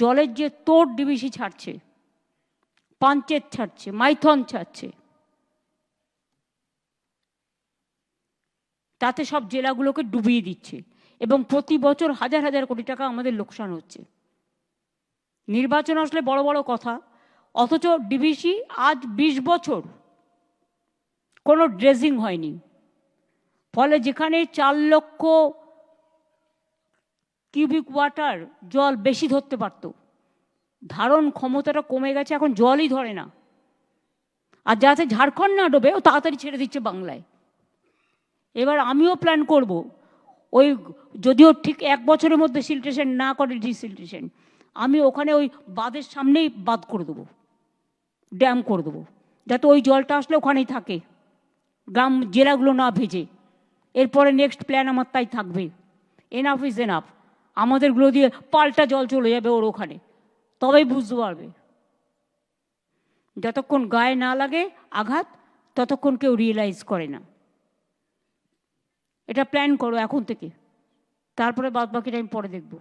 জলের যে তোর ডিবিসি ছাড়ছে, পাঞ্চেত ছাড়ছে, মাইথন ছাড়ছে, তাতে সব জেলাগুলোকে ডুবিয়ে দিচ্ছে এবং প্রতি বছর হাজার হাজার কোটি টাকা আমাদের লোকসান হচ্ছে। নির্বাচন আসলে বড় বড় কথা, অথচ ডিবিসি আজ বিশ বছর কোনো ড্রেজিং হয়নি। ফলে যেখানে চার লক্ষ কিউবিক ওয়াটার জল বেশি ধরতে পারতো। ধারণ ক্ষমতাটা কমে গেছে, এখন জলই ধরে না। আর যাতে ঝাড়খণ্ড না ডোবে, ও তাড়াতাড়ি ছেড়ে দিচ্ছে বাংলায়। এবার আমিও প্ল্যান করব, ওই যদিও ঠিক এক বছরের মধ্যে সিলটেশন না করে ডিসিলটেশন আমি ওখানে ওই বাঁধের সামনেই বাঁধ করে দেবো ড্যাম করে দেবো, যাতে ওই জলটা আসলে ওখানেই থাকে, গ্রাম জেলাগুলো না ভেজে। এরপরে নেক্সট প্ল্যান আমার তাই থাকবে। এনাফ ইজ এনাফ আমাদেরগুলো দিয়ে পাল্টা জল চলে যাবে ওর ওখানে। তবেই বুঝতে পারবে। যতক্ষণ গায়ে না লাগে আঘাত, ততক্ষণ কেউ রিয়েলাইজ করে না। এটা প্ল্যান করো এখন থেকে। তারপরে বাদ বাকিটা আমি পরে দেখব।